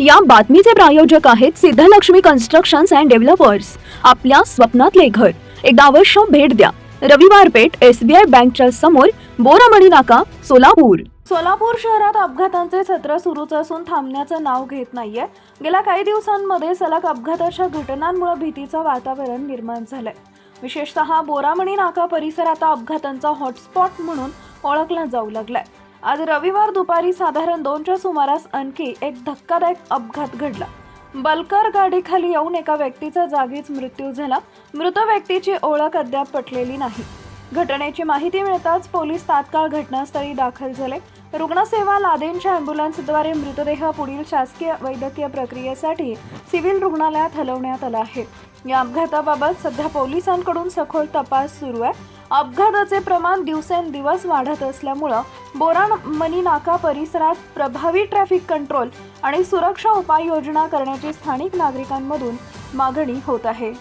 या बातमीचे प्रायोजक आहेत सिद्धलक्ष्मी कन्स्ट्रक्शन्स अँड डेव्हलपर्स. आपल्या स्वप्नातले घर एकदा अवश्य भेट द्या. रविवार पेठ एसबीआय बँकच्या समोर बोरामणी नाका सोलापूर. सोलापूर शहरात अपघातांचे सत्र सुरूच असून थांबण्याचं नाव घेत नाहीये. गेल्या काही दिवसांमध्ये सलग अपघाताच्या घटनांमुळे भीतीचं वातावरण निर्माण झालंय. विशेषतः बोरामणी नाका परिसर आता अपघातांचा हॉटस्पॉट म्हणून ओळखला जाऊ लागलाय. आज रविवार दुपारी साधारण दोनच्या सुमारास आणखी एक धक्कादायक अपघात घडला. बलकर गाडीखाली येऊन एका व्यक्तीचा जागीच मृत्यू झाला. मृत व्यक्तीची ओळख अद्याप पटलेली नाही. घटनेची माहिती मिळताच पोलीस तात्काळ घटनास्थळी दाखल झाले. रुग्णसेवा लादेनच्या अँब्युलन्सद्वारे मृतदेह पुढील शासकीय वैद्यकीय प्रक्रियेसाठी सिव्हिल रुग्णालयात हलवण्यात आला आहे. या अपघाताबाबत सध्या पोलिसांकडून सखोल तपास सुरू आहे. अपघाताचे प्रमाण दिवसेंदिवस वाढत असल्यामुळं बोराण मनी नाका परिसरात प्रभावी ट्रॅफिक कंट्रोल आणि सुरक्षा उपाययोजना करण्याची स्थानिक नागरिकांमधून मागणी होत आहे.